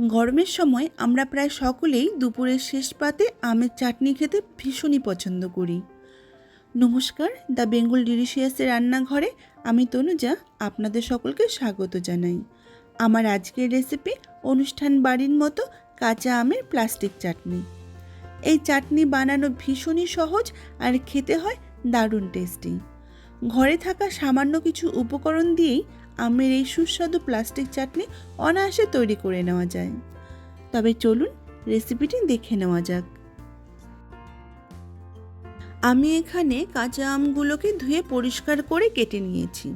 গরমের সময় আমরা প্রায় সকলেই দুপুরের শেষ পাতে আমের চাটনি খেতে ভীষণই পছন্দ করি। নমস্কার, দ্য বেঙ্গল ডিলিশিয়াসের রান্নাঘরে আমি তনুজা, আপনাদের সকলকে স্বাগত জানাই। আমার আজকের রেসিপি অনুষ্ঠান বাড়ির মতো কাঁচা আমের প্লাস্টিক চাটনি। এই চাটনি বানানো ভীষণই সহজ আর খেতে হয় দারুণ টেস্টি। ঘরে থাকা সামান্য কিছু উপকরণ দিয়েই আমের এই সুস্বাদু প্লাস্টিক চাটনি অনায়াসে তৈরি করে নেওয়া যায়। তবে চলুন রেসিপিটি দেখে নেওয়া যাক। আমি এখানে কাঁচা আমগুলোকে ধুয়ে পরিষ্কার করে কেটে নিয়েছি।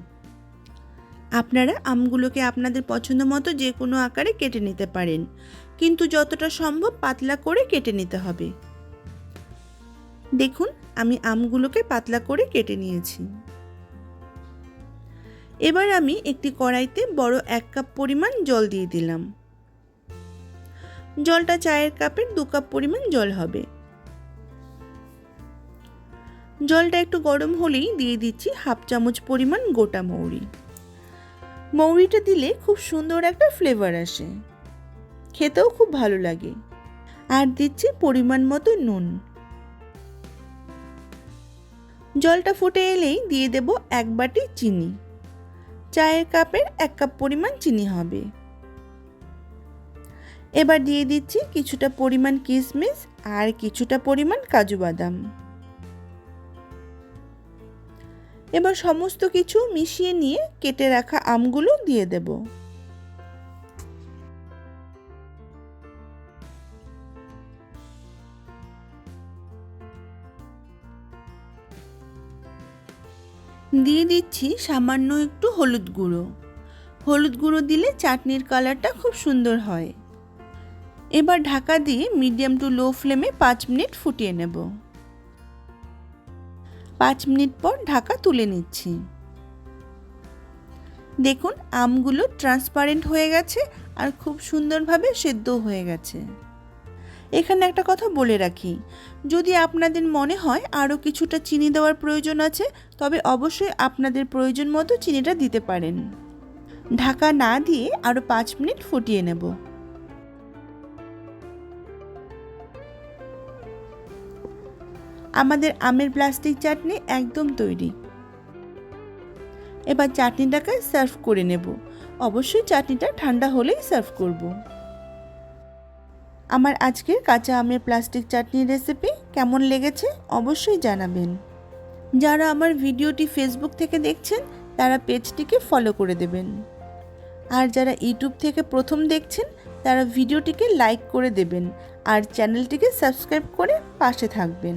আপনারা আমগুলোকে আপনাদের পছন্দ মতো যে কোনো আকারে কেটে নিতে পারেন, কিন্তু যতটা সম্ভব পাতলা করে কেটে নিতে হবে। দেখুন, আমি আমগুলোকে পাতলা করে কেটে নিয়েছি। এবার আমি একটি কড়াইতে বড় এক কাপ পরিমাণ জল দিয়ে দিলাম। জলটা চায়ের কাপের দু কাপ পরিমাণ জল হবে। জলটা একটু গরম হলেই দিয়ে দিচ্ছি হাফ চামচ পরিমাণ গোটা মৌরি। মৌরিটা দিলে খুব সুন্দর একটা ফ্লেভার আসে। খেতেও খুব ভালো লাগে। আর দিচ্ছি পরিমাণ মতো নুন। জলটা ফুটে এলেই দিয়ে দেব এক বাটি চিনি। চায়ের কাপের এক কাপ পরিমাণ চিনি হবে। এবার দিয়ে দিচ্ছি কিছুটা পরিমাণ কিশমিশ আর কিছুটা পরিমাণ কাজু বাদাম। এবার সমস্ত কিছু মিশিয়ে নিয়ে কেটে রাখা আমগুলো দিয়ে দেব। দিয়ে দিচ্ছি সামান্য একটু হলুদ গুঁড়ো। হলুদ গুঁড়ো দিলে চাটনির কালারটা খুব সুন্দর হয়। এবার ঢাকা দিয়ে মিডিয়াম টু লো ফ্লেমে পাঁচ মিনিট ফুটিয়ে নেব। পাঁচ মিনিট পর ঢাকা তুলে নিচ্ছি। দেখুন, আমগুলো ট্রান্সপারেন্ট হয়ে গেছে আর খুব সুন্দরভাবে সেদ্ধ হয়ে গেছে। এখানে একটা কথা বলে রাখি। যদি আপনাদের মনে হয় আরও কিছুটা চিনি দেওয়ার প্রয়োজন আছে, তবে অবশ্যই আপনাদের প্রয়োজন মতো চিনিটা দিতে পারেন। ঢাকা না দিয়ে আরও পাঁচ মিনিট ফুটিয়ে নেব। আমাদের আমের প্লাস্টিক চাটনি একদম তৈরি। এবার চাটনিটাকে সার্ভ করে নেব। অবশ্যই চাটনিটা ঠান্ডা হলেই সার্ভ করব। আমার আজকের কাঁচা আমের প্লাস্টিক চাটনির রেসিপি কেমন লেগেছে অবশ্যই জানাবেন। যারা আমার ভিডিওটি ফেসবুক থেকে দেখছেন, তারা পেজটিকে ফলো করে দেবেন। আর যারা ইউটিউব থেকে প্রথম দেখছেন, তারা ভিডিওটিকে লাইক করে দেবেন আর চ্যানেলটিকে সাবস্ক্রাইব করে পাশে থাকবেন।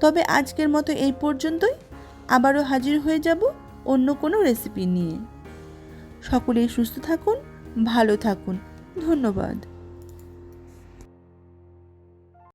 তবে আজকের মতো এই পর্যন্তই। আবারও হাজির হয়ে যাব অন্য কোনো রেসিপি নিয়ে। সকলেই সুস্থ থাকুন, ভালো থাকুন। ধন্যবাদ।